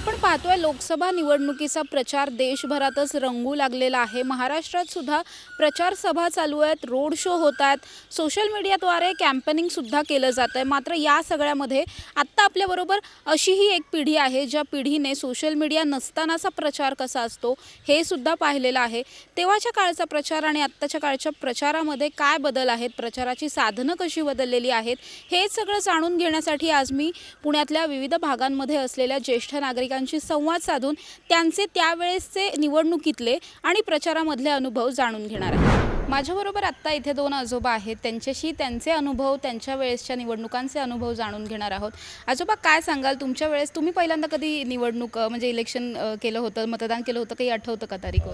आपण पाहतोय लोकसभा निवडणुकीचा प्रचार देशभरातच रंगू लागलेला आहे. महाराष्ट्रात सुद्धा प्रचार सभा चालू आहेत रोड शो होत आहेत. सोशल मीडियाद्वारे कॅम्पेनिंग सुद्धा केलं जात आहे. मात्र या सगळ्यामध्ये आत्ता आपल्याबरोबर अशीही एक पिढी आहे ज्या पिढीने सोशल मीडिया नसतानाचा प्रचार कसा असतो हे सुद्धा पाहिलेलं आहे. तेव्हाच्या काळचा प्रचार आणि आत्ताच्या काळच्या प्रचारामध्ये काय बदल आहेत? प्रचाराची साधनं कशी बदललेली आहेत? हे सगळं जाणून घेण्यासाठी आज मी पुण्यातल्या विविध भागांमध्ये असलेल्या ज्येष्ठ नागरिक नागरिकांशी संवाद साधून त्यांचे त्यावेळेसचे निवडणुकीतले आणि प्रचारामधले अनुभव जाणून घेणार आहे. माझ्याबरोबर आत्ता इथे दोन आजोबा आहेत. त्यांच्याशी त्यांचे अनुभव त्यांच्या वेळेसच्या निवडणुकांचे अनुभव जाणून घेणार आहोत. आजोबा काय सांगाल? तुमच्या वेळेस तुम्ही पहिल्यांदा कधी निवडणूक म्हणजे इलेक्शन केलं होतं मतदान केलं होतं काही आठवतं का तारीख?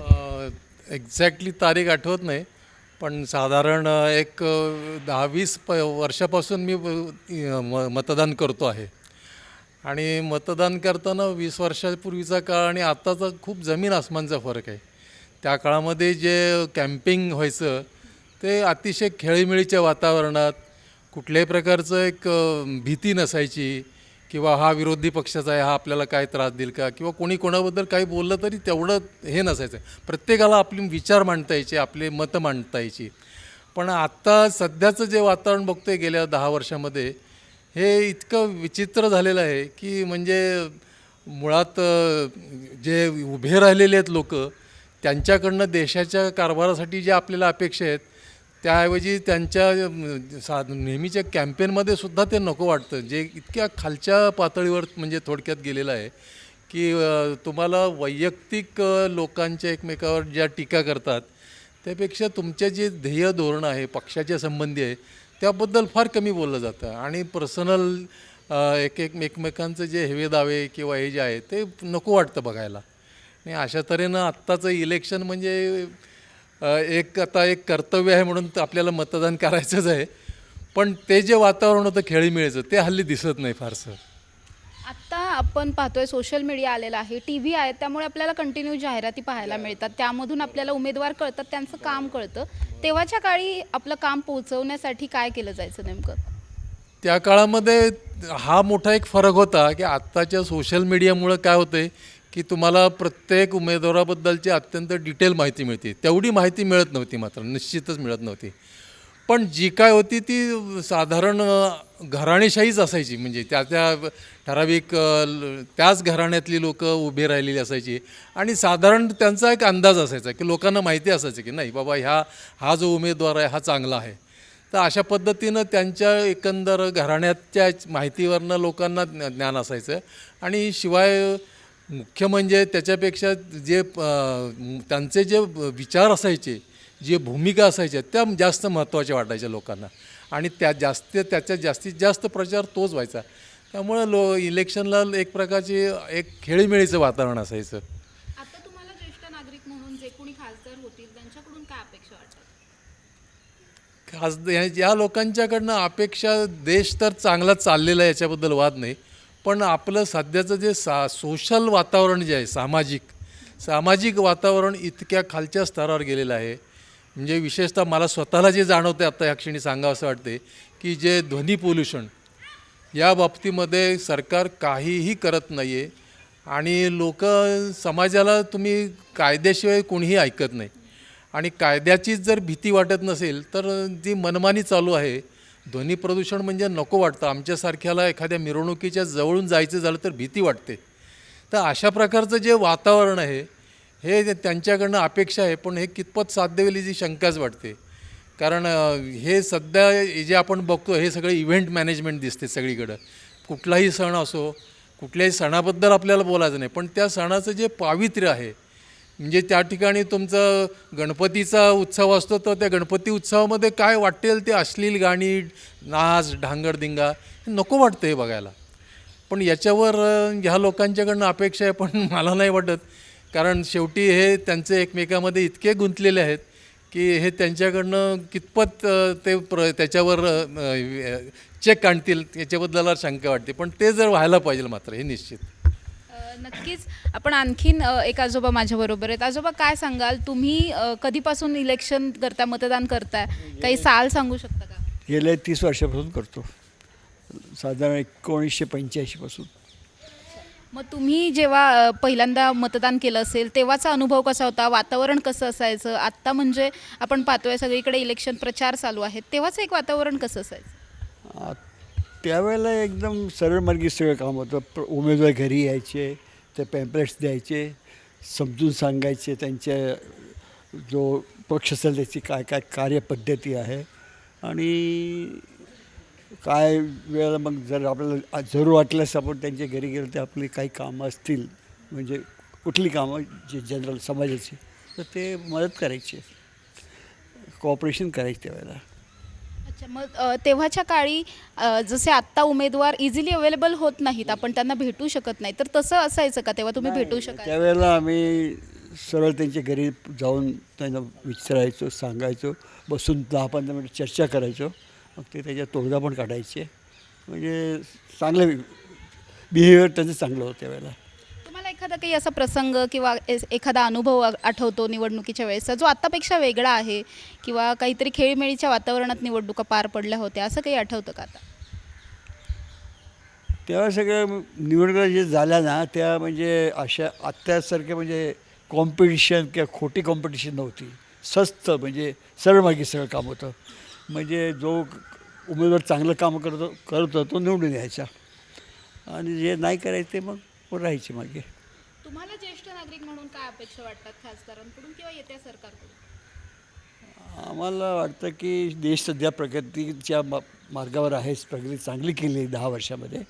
एक्झॅक्टली तारीख आठवत नाही पण साधारण एक दहा वीस प वर्षापासून म मतदान करतो आहे. आणि मतदान करताना वीस वर्षापूर्वीचा काळ आणि आत्ताचा खूप जमीन आसमानचा फरक आहे. त्या काळामध्ये जे कॅम्पिंग व्हायचं ते अतिशय खेळीमेळीच्या वातावरणात कुठल्याही प्रकारचं एक भीती नसायची किंवा हा विरोधी पक्षाचा आहे हा आपल्याला काय त्रास देईल का किंवा कोणी कोणाबद्दल काही बोललं तरी तेवढं हे नसायचं. प्रत्येकाला आपले विचार मांडता यायचे आपले मतं मांडता यायची. पण आत्ता सध्याचं जे वातावरण बघतोय गेल्या दहा वर्षामध्ये हे इतकं विचित्र झालेलं आहे की म्हणजे मुळात जे उभे राहिलेले आहेत लोक त्यांच्याकडनं देशाच्या कारभारासाठी ज्या आपल्याला अपेक्षा आहेत त्याऐवजी त्यांच्या सा नेहमीच्या कॅम्पेनमध्ये सुद्धा ते नको वाटतं. जे इतक्या खालच्या पातळीवर म्हणजे थोडक्यात गेलेलं आहे की तुम्हाला वैयक्तिक लोकांच्या एकमेकावर ज्या टीका करतात त्यापेक्षा तुमचे जे ध्येय धोरण आहे पक्षाच्या संबंधी आहे त्याबद्दल फार कमी बोललं जातं. आणि पर्सनल एक एक एकमेकांचं जे हेवे दावे किंवा हे जे आहे ते नको वाटतं बघायला. आणि अशा तऱ्हेनं आत्ताचं इलेक्शन म्हणजे एक आता एक कर्तव्य आहे म्हणून आपल्याला मतदान करायचंच आहे. पण ते जे वातावरण होतं खेळीमेळीचं ते हल्ली दिसत नाही फारसं. आत्ता आपण पाहतोय सोशल मीडिया आलेला आहे टी व्ही आहे त्यामुळे आपल्याला कंटिन्यू जाहिराती पाहायला मिळतात. त्यामधून आपल्याला उमेदवार कळतात त्यांचं काम कळतं. तेव्हाच्या काळी आपलं काम पोहोचवण्यासाठी काय केलं जायचं नेमकं? त्या काळामध्ये हा मोठा एक फरक होता की आत्ताच्या सोशल मीडियामुळं काय होते की तुम्हाला प्रत्येक उमेदवाराबद्दलची अत्यंत डिटेल माहिती मिळते. तेवढी माहिती मिळत नव्हती मात्र निश्चितच मिळत नव्हती. पण जी काय होती ती साधारण घराणेशाहीच असायची. म्हणजे त्या त्या ठराविक ल- त्याच घराण्यातली लोक उभी राहिलेली असायची. आणि साधारण त्यांचा एक अंदाज असायचा की लोकांना माहिती असायचं की नाही बाबा ह्या हा जो उमेदवार आहे हा चांगला आहे. तर अशा पद्धतीनं त्यांच्या एकंदर घराण्याच्या माहितीवरनं लोकांना ज्ञान असायचं. आणि शिवाय मुख्य म्हणजे त्याच्यापेक्षा जे त्यांचे जे विचार असायचे जे भूमिका असायच्या त्या जास्त महत्त्वाच्या वाटायच्या लोकांना. आणि त्या जास्त त्याच्या जास्तीत जास्त प्रचार तोच व्हायचा. त्यामुळं लो इलेक्शनला एक प्रकारची एक खेळीमेळीचं वातावरण असायचं. आता तुम्हाला ज्येष्ठ नागरिक म्हणून जे कोणी खासदार होतील त्यांच्याकडून काय अपेक्षा वाटतात? खास या- या लोकांच्याकडनं अपेक्षा देश तर चांगला चाललेला आहे याच्याबद्दल वाद नाही. पण आपलं सध्याचं जे सा सोशल वातावरण जे आहे सामाजिक सामाजिक वातावरण इतक्या खालच्या स्तरावर गेलेलं आहे. म्हणजे विशेषतः मला स्वतःला जे जाणवते आता ह्या क्षणी सांगावं असं वाटते की जे ध्वनी पोल्युशन या बाबतीमध्ये सरकार काहीही करत नाही आहे आणि लोक समाजाला तुम्ही कायद्याशिवाय कोणीही ऐकत नाही. आणि कायद्याचीच जर भीती वाटत नसेल तर जी मनमानी चालू आहे ध्वनी प्रदूषण म्हणजे नको वाटतं. आमच्यासारख्याला एखाद्या मिरवणुकीच्या जवळून जायचं झालं तर भीती वाटते. तर अशा प्रकारचं जे वातावरण आहे हे त्यांच्याकडनं अपेक्षा आहे पण हे कितपत साध्य होईल याची शंकाच वाटते. कारण हे सध्या हे जे आपण बघतो हे सगळे इव्हेंट मॅनेजमेंट दिसते सगळीकडं. कुठलाही सण असो कुठल्याही सणाबद्दल आपल्याला बोलायचं नाही. पण त्या सणाचं जे पावित्र्य आहे म्हणजे त्या ठिकाणी तुमचं गणपतीचा उत्सव असतो तर त्या गणपती उत्सवामध्ये काय वाटेल ते अश्लील गाणी नाच ढांगडदिंगा हे नको वाटतं हे बघायला. पण याच्यावर ह्या लोकांच्याकडनं अपेक्षा आहे पण मला नाही वाटत. कारण शेवटी हे त्यांचे एकमेकामध्ये इतके गुंतलेले आहेत की हे त्यांच्याकडनं कितपत ते प्र त्याच्यावर चेक आणतील याच्याबद्दल शंका वाटते. पण ते जर व्हायला पाहिजे मात्र हे निश्चित. नक्कीच. आपण आणखीन एक आजोबा माझ्याबरोबर आहेत. आजोबा काय सांगाल? तुम्ही कधीपासून इलेक्शन करता मतदान करताय? काही साल सांगू शकता का? गेले तीस वर्षापासून करतो. साधारण एकोणीसशे पंच्याऐंशीपासून. मग तुम्ही जेव्हा अ, पहिल्यांदा मतदान केलं असेल तेव्हाचा अनुभव कसा होता? वातावरण कसं असायचं? आत्ता म्हणजे आपण पाहतोय सगळीकडे इलेक्शन प्रचार चालू आहे तेव्हाचं एक वातावरण कसं असायचं? आ, त्यावेळेला एकदम सरळमार्गी सगळं काम होतं. प्र उमेदवार घरी यायचे ते पॅम्पलेट्स द्यायचे समजून सांगायचे त्यांच्या जो पक्ष असेल त्याची काय काय कार्यपद्धती आहे. आणि काय वेळेला मग जर आपल्याला जरूर वाटल्यास आपण त्यांच्या घरी गेलो तर आपली काही कामं असतील. म्हणजे कुठली कामं जे जनरल समाजाची तर ते मदत करायची. कॉपरेशन करायची त्यावेळेला. अच्छा मग तेव्हाच्या काळी जसे आत्ता उमेदवार इझिली अवेलेबल होत नाहीत आपण त्यांना भेटू शकत नाही तर तसं असायचं का तेव्हा? तुम्ही भेटू शकाल? त्यावेळेला आम्ही सरळ त्यांच्या घरी जाऊन त्यांना विचारायचो सांगायचो बसून दहा पंधरा मिनिट चर्चा करायचो. मग ते त्याच्या तोडगा पण काढायचे. म्हणजे चांगलं बिहेवियर त्यांचं चांगलं होतं त्यावेळेला. तुम्हाला एखादा काही असा प्रसंग किंवा एखादा अनुभव आठवतो निवडणुकीच्या वेळेसचा जो आत्तापेक्षा वेगळा आहे किंवा काहीतरी खेळीमेळीच्या वातावरणात निवडणुका पार पडल्या होत्या असं काही आठवतं का आता? तेव्हा सगळं निवडणुका जे झाल्या ना त्या म्हणजे अशा आत्तासारख्या म्हणजे कॉम्पिटिशन किंवा खोटी कॉम्पिटिशन नव्हती. स्वस्त म्हणजे सरळमार्गी सगळं काम होतं. म्हणजे जो उमेदवार चांगलं काम करतो करतो तो निवडून यायचा आणि जे नाही करायचे ते मग राहायचे मागे. तुम्हाला ज्येष्ठ नागरिक म्हणून काय अपेक्षा वाटतात खासदारांकडून किंवा येत्या सरकारकडून? आम्हाला वाटतं की देश सध्या प्रगतीच्या मा मार्गावर आहेच प्रगती चांगली केली आहे दहा वर्षामध्ये.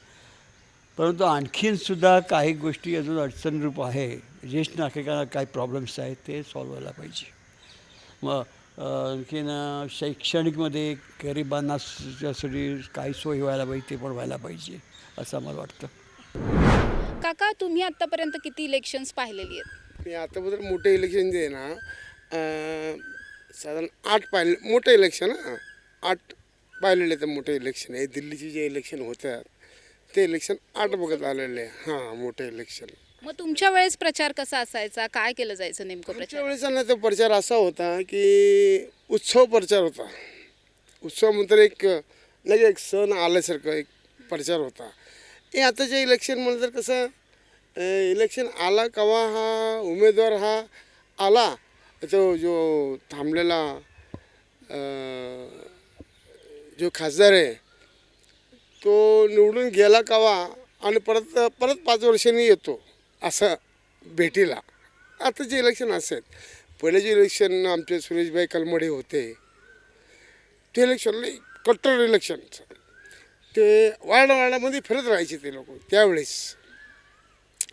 परंतु आणखीनसुद्धा काही गोष्टी अजून अडचणरूप आहे. ज्येष्ठ नागरिकांना काही प्रॉब्लेम्स आहेत ते सॉल्व्ह व्हायला पाहिजे. मग आणखीन अं, शैक्षणिकमध्ये गरिबांना स- साठी काही सोय व्हायला पाहिजे ते पण व्हायला पाहिजे असं आम्हाला वाटतं. काका तुम्ही आतापर्यंत किती इलेक्शन्स पाहिलेली आहेत? मी आताबद्दल मोठे इलेक्शन जे आहे ना अं, साधारण आठ पाहिले मोठे इलेक्शन हां. आठ पाहिलेले तर मोठे इलेक्शन आहे. दिल्लीचे जे इलेक्शन होतात ते इलेक्शन आठ बघत आलेले आहे. हां मोठे इलेक्शन मग तुमच्या वेळेस प्रचार कसा असायचा? काय केलं जायचं नेमकं आमच्या प्रचार? वेळेस ना तो प्रचार असा होता की उत्सव प्रचार होता. उत्सव म्हणतात एक लगे एक सण आल्यासारखं एक प्रचार होता. हे आताच्या इलेक्शन म्हणलं तर कसं अं, इलेक्शन आला कवा हा उमेदवार हा आला तो जो थांबलेला अं, जो खासदार आहे तो निवडून गेला कवा आणि परत परत पाच वर्षांनी येतो. असं भेटीला. आता जे इलेक्शन असेल पहिले जे इलेक्शन आमचे सुरेशभाई कलमडे होते ते इलेक्शन नाही कट्टर इलेक्शन ते वार्ड वार्डामध्ये फिरत राहायचे ते लोक त्यावेळेस.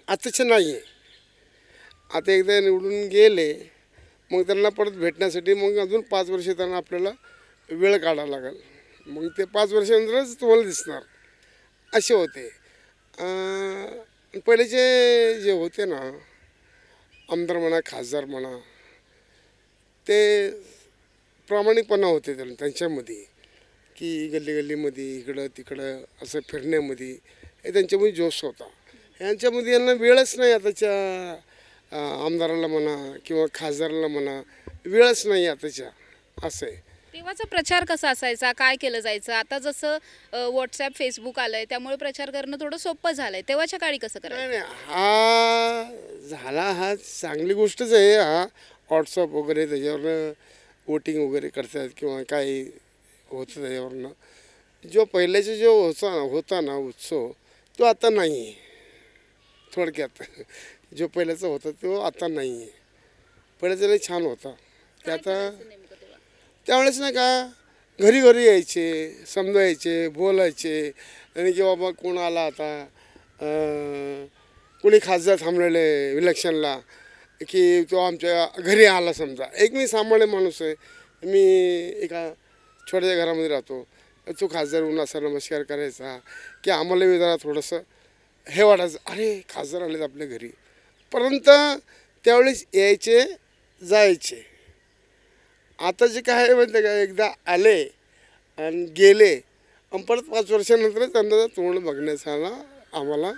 आताचे नाही आहे आता एकदा निवडून गेले मग त्यांना परत भेटण्यासाठी मग अजून पाच वर्ष त्यांना आपल्याला वेळ काढावा लागेल. मग ते पाच वर्षानंतरच तुम्हाला दिसणार. असे होते. आ... पहिलेचे जे होते ना आमदार म्हणा खासदार म्हणा ते प्रामाणिकपणा होते त्यांच्यामध्ये की गल्ली गल्लीमध्ये इकडं तिकडं असं फिरण्यामध्ये हे त्यांच्यामध्ये जोश होता. ह्यांच्यामध्ये यांना वेळच नाही आताच्या आमदाराला म्हणा किंवा खासदाराला म्हणा वेळच नाही आताच्या असं आहे. तेव्हाचा प्रचार कसा असायचा? काय केलं जायचं? आता जसं व्हॉट्सॲप फेसबुक आलंय त्यामुळे प्रचार करणं थोडं सोपं झालंय. तेव्हाच्या काळी कसं करायचं? नाही नाही हा झाला हा. चांगली गोष्टच आहे हा. व्हॉट्सअप वगैरे त्याच्यावरनं वोटिंग वगैरे करतात किंवा काही होतं त्याच्यावरनं. जो पहिल्याचा जो होता होता ना उत्सव तो आता नाही आहे थोडक्यात. जो पहिल्याचा होता तो आता नाही आहे पहिल्याचा लई छान होता. ते आता त्यावेळेस नाही का घरी घरी यायचे समजायचे बोलायचे आणि की बाबा कोण आला आता? कोणी खासदार थांबलेले इलेक्शनला की तो आमच्या घरी आला समजा. एक मी सामान्य माणूस आहे. मी एका छोट्याशा घरामध्ये राहतो. तो खासदार होऊन असा नमस्कार करायचा की आम्हाला जरा थोडंसं हे वाटायचं अरे खासदार आलेत आपल्या घरी. परंतु त्यावेळेस यायचे जायचे. आता जे काय आहे माहिती आहे का? एकदा आले आणि गेले आणि परत पाच वर्षानंतर त्यांना तोंड बघण्याचा आम्हाला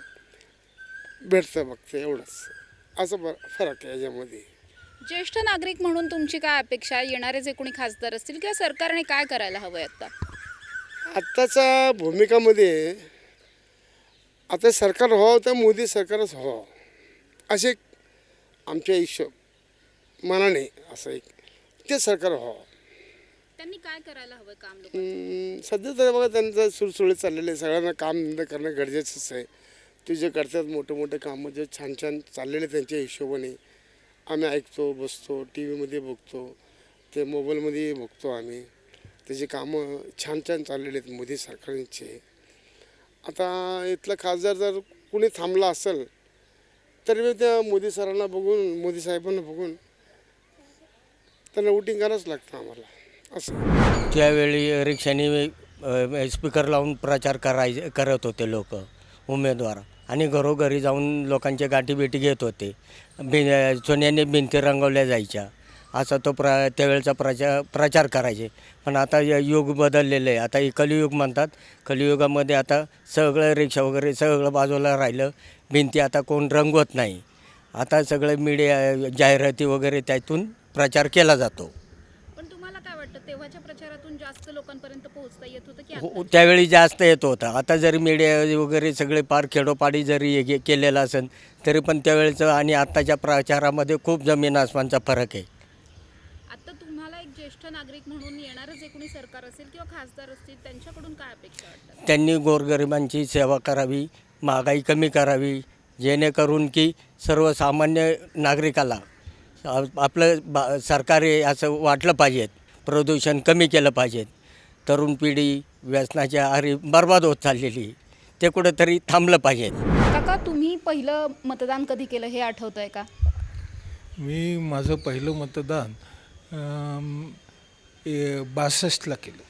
भेटतं बघतं एवढंच. असं ब फरक आहे याच्यामध्ये. ज्येष्ठ नागरिक म्हणून तुमची काय अपेक्षा आहे? येणारे जे कोणी खासदार असतील किंवा सरकारने काय करायला हवंय आता? आत्ताच्या भूमिकामध्ये आता सरकार हो तर मोदी सरकारच हो असे आमच्या हिशोब मनाने असं एक ते सरकार हो. त्यांनी काय करायला हवं काम हम्म, सध्या तर बघा त्यांचं सुळसुळीत चाललेलं आहे. सगळ्यांना काम धंदा करणं गरजेचंच आहे. ते जे करतात मोठे मोठे कामं जे छान छान चाललेले त्यांच्या हिशोबाने. आम्ही ऐकतो बसतो टी व्हीमध्ये बघतो. ते मोबाईलमध्ये बघतो आम्ही. त्याची कामं छान छान चाललेले आहेत मोदी सरकारचे. आता इथला खासदार जर कुणी थांबला असेल तर मी त्या मोदी सरांना बघून मोदी साहेबांना बघून त्यांना वोटिंग करावंच लागतं आम्हाला. असं. त्यावेळी रिक्षाने स्पीकर लावून प्रचार कराय करत होते लोक उमेदवार. आणि घरोघरी जाऊन लोकांच्या गाठीभेटी घेत होते. बि सोन्याने भिंती रंगवल्या जायच्या. असा तो प्र त्यावेळेचा प्रचार प्रचार करायचे. पण आता य- युग बदललेलं आहे. आता कलियुग म्हणतात. कलियुगामध्ये आता सगळं रिक्षा वगैरे सगळं बाजूला राहिलं. भिंती आता कोण रंगवत नाही. आता सगळं मीडिया जाहिराती वगैरे त्यातून प्रचार केला जातो. पण तुम्हाला काय वाटतं तेव्हाच्या प्रचारातून जास्त लोकांपर्यंत पोहोचता येत होतं की हो आता? त्यावेळी जास्त येत होतं. आता जरी मीडिया वगैरे सगळे पार खेडोपाडी जरी हे गे- केलेलं असेल तरी पण त्यावेळेचं आणि आत्ताच्या प्रचारामध्ये खूप जमीन आसमानचा फरक आहे. आता तुम्हाला एक ज्येष्ठ नागरिक म्हणून येणारं जे कोणी सरकार असेल किंवा खासदार असतील त्यांच्याकडून काय अपेक्षा वाटतात? त्यांनी गोरगरिबांची सेवा करावी महागाई कमी करावी जेणेकरून की सर्वसामान्य नागरिकाला आपलं बा सरकार आहे असं वाटलं पाहिजे प्रदूषण कमी केलं पाहिजे तरुण पिढी व्यसनाच्या आरी बर्बाद होत चाललेली ते कुठंतरी थांबलं पाहिजे काका तुम्ही पहिलं मतदान कधी केलं हे आठवत आहे का? मी माझं पहिलं मतदान बासष्टला केलं.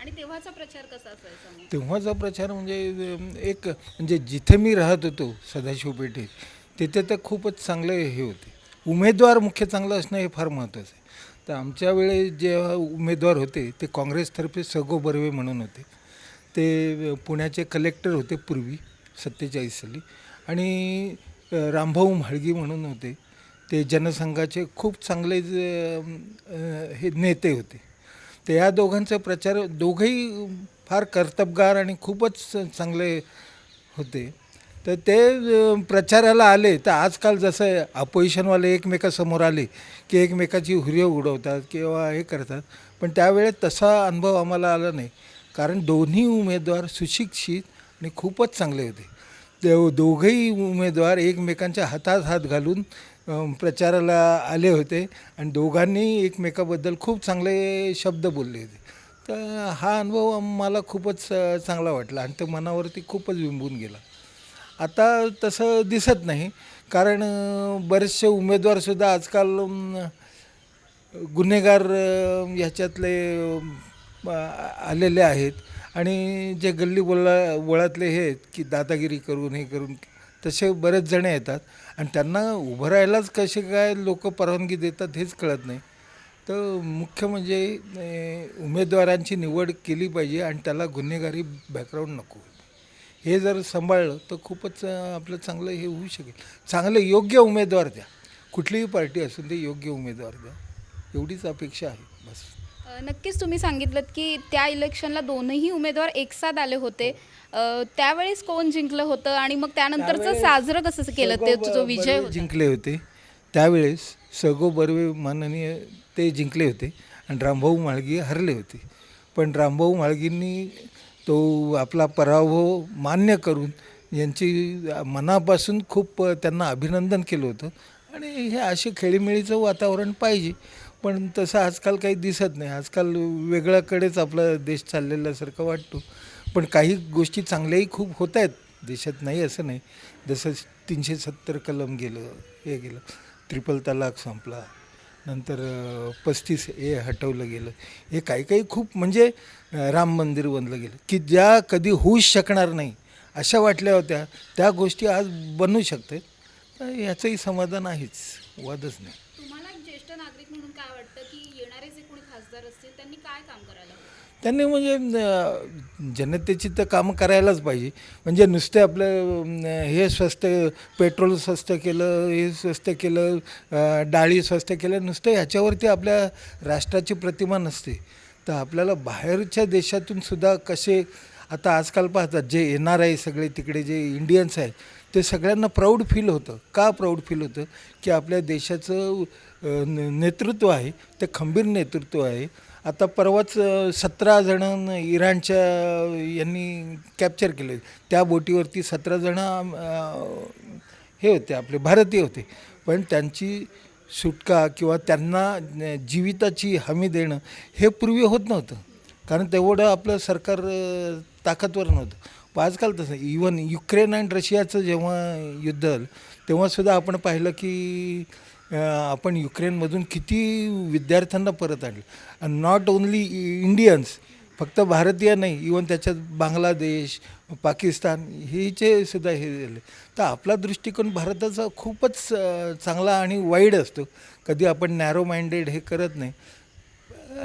आणि तेव्हाचा प्रचार कसा असायचा? तेव्हाचा प्रचार म्हणजे एक म्हणजे जिथे मी राहत होतो सदाशिव पेठेत तिथे तर खूपच चांगले हे होते. उमेदवार मुख्य चांगलं असणं हे फार महत्त्वाचं आहे. तर आमच्या वेळेस जे उमेदवार होते ते काँग्रेसतर्फे सगो बर्वे म्हणून होते. ते पुण्याचे कलेक्टर होते पूर्वी सत्तेचाळीस साली. आणि रामभाऊ म्हाळगी म्हणून होते. ते जनसंघाचे खूप चांगले हे नेते होते. तर या दोघांचा प्रचार दोघंही फार कर्तबगार आणि खूपच चांगले होते. तर ते प्रचाराला आले. तर आजकाल जसं अपोजिशनवाले एकमेकासमोर आले की एकमेकाची हुर्य उडवतात किंवा हे करतात. पण त्यावेळेस तसा अनुभव आम्हाला आला नाही. कारण दोन्ही उमेदवार सुशिक्षित आणि खूपच चांगले होते. ते दोघंही उमेदवार एकमेकांच्या हातात हात घालून प्रचाराला आले होते आणि दोघांनी एकमेकाबद्दल खूप चांगले शब्द बोलले होते. तर हा अनुभव मला खूपच चांगला वाटला आणि तो मनावरती खूपच बिंबून गेला. आता तसं दिसत नाही. कारण बरेचसे उमेदवारसुद्धा आजकाल गुन्हेगार ह्याच्यातले आलेले आहेत. आणि जे गल्ली बोला वळातले हे आहेत की दादागिरी करून हे करून तसे बरेच जण येतात. आणि त्यांना उभं राहायलाच कसे काय लोक परवानगी देतात हेच कळत नाही. तर मुख्य म्हणजे उमेदवारांची निवड केली पाहिजे आणि त्याला गुन्हेगारी बॅकग्राऊंड नको. हे जर सांभाळलं तर खूपच आपलं चांगलं हे होऊ शकेल. चांगले योग्य उमेदवार द्या. कुठलीही पार्टी असून ते योग्य उमेदवार द्या. एवढीच अपेक्षा आहे. बस. नक्कीच तुम्ही सांगितलं की त्या इलेक्शनला दोनही उमेदवार एकसाथ आले होते. त्यावेळेस कोण जिंकलं होतं आणि मग त्यानंतरचं साजरं कसं केलं? ते जो विजय जिंकले होते. त्यावेळेस सगो बर्वे माननीय ते जिंकले होते आणि रामभाऊ माळगी हरले होते. पण रामभाऊ माळगींनी तो आपला पराभव मान्य करून यांची मनापासून खूप त्यांना अभिनंदन केलं होतं. आणि हे असे खेळीमेळीचं वातावरण पाहिजे. पण तसं आजकाल काही दिसत नाही. आजकाल वेगळ्याकडेच आपला देश चाललेल्यासारखं वाटतो. पण काही गोष्टी चांगल्याही खूप होत आहेत. देशात नाही असं नाही. जसं तीनशे सत्तर कलम गेलं हे गेलं. ट्रिपल तलाक संपला. नंतर पस्तीस हे हटवलं गेलं. हे काही काही खूप म्हणजे राम मंदिर बनलं गेलं. की ज्या कधी होऊच शकणार नाही अशा वाटल्या होत्या. त्या गोष्टी आज बनू शकते. तर याचंही समाधान आहेच. वादच नाही. तुम्हाला ज्येष्ठ नागरिक म्हणून काय वाटतं की येणारे जे कोणी खासदार असतील त्यांनी काय काम करायला त्यांनी म्हणजे जनतेची तर कामं करायलाच पाहिजे. म्हणजे नुसते आपलं हे स्वस्त पेट्रोल स्वस्त केलं हे स्वस्त केलं डाळी स्वस्त केलं नुसतं ह्याच्यावरती आपल्या राष्ट्राची प्रतिमा नसते. तर आपल्याला बाहेरच्या देशातून सुद्धा कसे आता आजकाल पाहतात जे येणार आहे सगळे तिकडे जे इंडियन्स आहेत ते सगळ्यांना प्राऊड फील होतं. का प्राऊड फील होतं? की आपल्या देशाचं नेतृत्व आहे ते खंबीर नेतृत्व आहे. आता परवाच सतरा जण इराणच्या यांनी कॅप्चर केले. त्या बोटीवरती सतरा जणं हे होते आपले भारतीय होते. पण त्यांची सुटका किंवा त्यांना जीविताची हमी देणं हे पूर्वी होत नव्हतं. कारण तेवढं आपलं सरकार ताकदवर नव्हतं. पण आजकाल तसं इवन युक्रेन आणि रशियाचं जेव्हा युद्ध झालं तेव्हासुद्धा आपण पाहिलं की आपण युक्रेनमधून किती विद्यार्थ्यांना परत आणलं? आणि नॉट ओन्ली इंडियन्स फक्त भारतीय नाही इवन त्याच्यात बांगलादेश पाकिस्तान हेचे सुद्धा हे झाले. तर आपला दृष्टिकोन भारताचा खूपच चांगला आणि वाईड असतो. कधी आपण नॅरो माइंडेड हे करत नाही.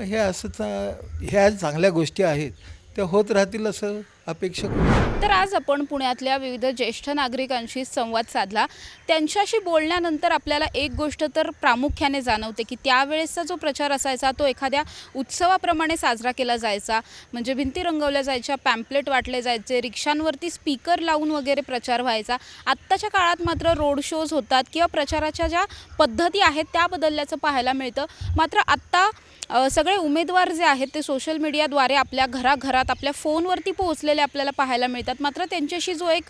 हे असं ह्या चांगल्या गोष्टी आहेत. त्या होत राहतील असं अपेक्षा करू तर आज आपण पुण्यातल्या विविध ज्येष्ठ नागरिकांशी संवाद साधला. त्यांच्याशी बोलल्यानंतर आपल्याला एक गोष्ट तर प्रामुख्याने जाणवते की त्यावेळेसचा जो प्रचार असायचा तो एखाद्या उत्सवाप्रमाणे साजरा केला जायचा. म्हणजे भिंती रंगवल्या जायच्या पॅम्पलेट वाटले जायचे रिक्षांवरती स्पीकर लावून वगैरे प्रचार व्हायचा. आत्ताच्या काळात मात्र रोड शोज होतात किंवा प्रचाराच्या ज्या पद्धती आहेत त्या बदलल्याचं पाहायला मिळतं. मात्र आत्ता सगळे उमेदवार जे आहेत ते सोशल मीडियाद्वारे आपल्या घराघरात आपल्या फोनवरती पोहोचले पोहोचलेले आपल्याला पाहायला मिळतात. मात्र त्यांच्याशी जो एक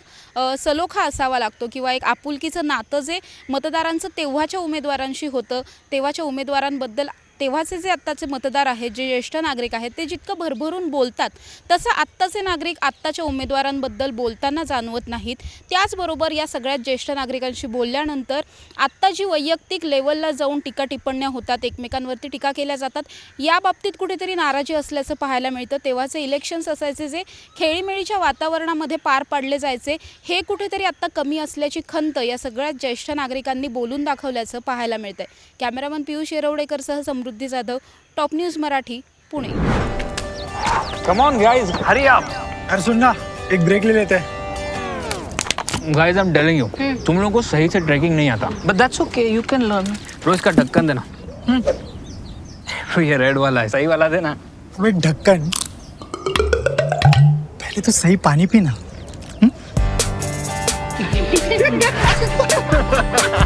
सलोखा असावा लागतो किंवा एक आपुलकीचं नातं जे मतदारांचं तेव्हाच्या उमेदवारांशी होतं तेव्हाच्या उमेदवारांबद्दल तेव्हाचे जे आत्ताचे मतदार आहेत जे ज्येष्ठ नागरिक आहेत ते जितकं भरभरून बोलतात तसं आत्ताचे नागरिक आत्ताच्या उमेदवारांबद्दल बोलताना जाणवत नाहीत. त्याचबरोबर या सगळ्यात ज्येष्ठ नागरिकांशी बोलल्यानंतर आत्ता जी वैयक्तिक लेवलला जाऊन टीका टिप्पण्या होतात एकमेकांवरती टीका केल्या जातात या बाबतीत कुठेतरी नाराजी असल्याचं पाहायला मिळतं. तेव्हाचे इलेक्शन्स असायचे जे खेळीमेळीच्या वातावरणामध्ये पार पाडले जायचे हे कुठेतरी आत्ता कमी असल्याची खंत या सगळ्यात ज्येष्ठ नागरिकांनी बोलून दाखवल्याचं पाहायला मिळतंय. Cameraman Piyush येरवडेकरसह Samruddhi Jadhav top news Marathi Pune. Come on guys hurry up अरे सुन ना एक ब्रेक ले लेते. हैं guys I am telling you तुम लोगों को सही से ट्रैकिंग नहीं आता. But that's okay you can learn रोज का ढक्कन देना. तो ये रेड वाला है. सही वाला देना. अबे ढक्कन पहले तो सही पानी पीना.